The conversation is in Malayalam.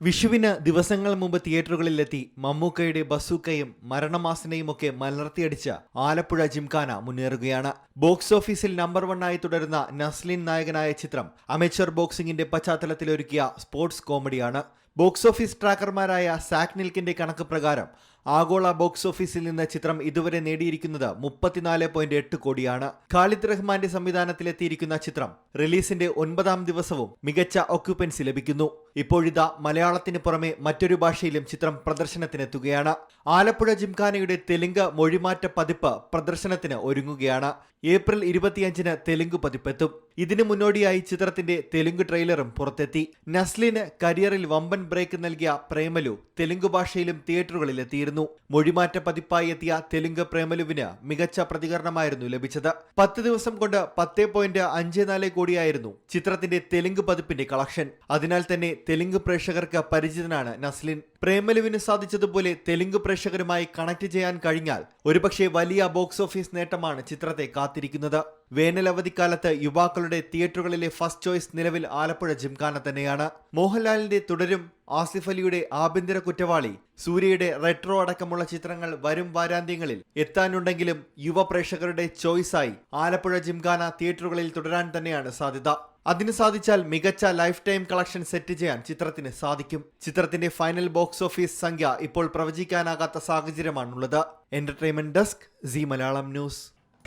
വിഷുവിന് ദിവസങ്ങൾ മുമ്പ് തിയേറ്ററുകളിലെത്തി മമ്മൂക്കയുടെ ബസൂക്കയും മരണമാസനയും ഒക്കെ മലർത്തിയടിച്ച് ആലപ്പുഴ ജിംഖാന മുന്നേറുകയാണ്. ബോക്സ് ഓഫീസിൽ നമ്പർ വണ്ണായി തുടരുന്ന നസ്ലിൻ നായകനായ ചിത്രം അമേച്ചർ ബോക്സിംഗിന്റെ പശ്ചാത്തലത്തിൽ ഒരുക്കിയ സ്പോർട്സ് കോമഡിയാണ്. ബോക്സ് ഓഫീസ് ട്രാക്കർമാരായ സാക് നിൽക്കിന്റെ കണക്ക് പ്രകാരം ആഗോള ബോക്സ് ഓഫീസിൽ നിന്ന് ചിത്രം ഇതുവരെ നേടിയിരിക്കുന്നത് മുപ്പത്തിനാല് പോയിന്റ് എട്ട് കോടിയാണ്. ഖാലിദ് റഹ്മാന്റെ സംവിധാനത്തിലെത്തിയിരിക്കുന്ന ചിത്രം റിലീസിന്റെ ഒൻപതാം ദിവസവും മികച്ച ഒക്യുപ്പൻസി ലഭിക്കുന്നു. ഇപ്പോഴിതാ മലയാളത്തിന് പുറമെ മറ്റൊരു ഭാഷയിലും ചിത്രം പ്രദർശനത്തിനെത്തുകയാണ്. ആലപ്പുഴ ജിംഖാനയുടെ തെലുങ്ക് മൊഴിമാറ്റ പതിപ്പ് പ്രദർശനത്തിന് ഒരുങ്ങുകയാണ്. ഏപ്രിൽ ഇരുപത്തിയഞ്ചിന് തെലുങ്ക് പതിപ്പെത്തും. ഇതിനു മുന്നോടിയായി ചിത്രത്തിന്റെ തെലുങ്ക് ട്രെയിലറും പുറത്തെത്തി. നസ്ലിന് കരിയറിൽ വമ്പൻ ബ്രേക്ക് നൽകിയ പ്രേമലു തെലുങ്ക് ഭാഷയിലും തിയേറ്ററുകളിലെത്തിയിരുന്നു. മൊഴിമാറ്റ പതിപ്പായി എത്തിയ തെലുങ്ക് പ്രേമലുവിന് മികച്ച പ്രതികരണമായിരുന്നു ലഭിച്ചത്. പത്ത് ദിവസം കൊണ്ട് പത്ത് പോയിന്റ് അഞ്ച് നാല് കോടിയായിരുന്നു ചിത്രത്തിന്റെ തെലുങ്ക് പതിപ്പിന്റെ കളക്ഷൻ. അതിനാൽ തന്നെ തെലുങ്ക് പ്രേക്ഷകർക്ക് പരിചിതനാണ് നസ്ലിൻ. പ്രേമലുവിന് സാധിച്ചതുപോലെ തെലുങ്ക് പ്രേക്ഷകരുമായി കണക്ട് ചെയ്യാൻ കഴിഞ്ഞാൽ ഒരുപക്ഷെ വലിയ ബോക്സ് ഓഫീസ് നേട്ടമാണ് ചിത്രത്തെ കാത്തിരിക്കുന്നത്. വേനൽ അവധിക്കാലത്ത് യുവാക്കളുടെ തിയേറ്ററുകളിലെ ഫസ്റ്റ് ചോയ്സ് നിലവിൽ ആലപ്പുഴ ജിംഖാന തന്നെയാണ്. മോഹൻലാലിന്റെ തുടരും ആസിഫ് അലിയുടെ ആഭ്യന്തര കുറ്റവാളി സൂര്യയുടെ റെട്രോ അടക്കമുള്ള ചിത്രങ്ങൾ വരും വാരാന്ത്യങ്ങളിൽ എത്താനുണ്ടെങ്കിലും യുവ പ്രേക്ഷകരുടെ ചോയ്സായി ആലപ്പുഴ ജിംഖാന തിയേറ്ററുകളിൽ തുടരാൻ തന്നെയാണ് സാധ്യത. അതിന് സാധിച്ചാൽ മികച്ച ലൈഫ് ടൈം കളക്ഷൻ സെറ്റ് ചെയ്യാൻ ചിത്രത്തിന് സാധിക്കും. ചിത്രത്തിന്റെ ഫൈനൽ ബോക്സ് ഓഫീസ് സംഖ്യ ഇപ്പോൾ പ്രവചിക്കാനാകാത്ത സാഹചര്യമാണുള്ളത്. Entertainment desk Zee Malayalam news.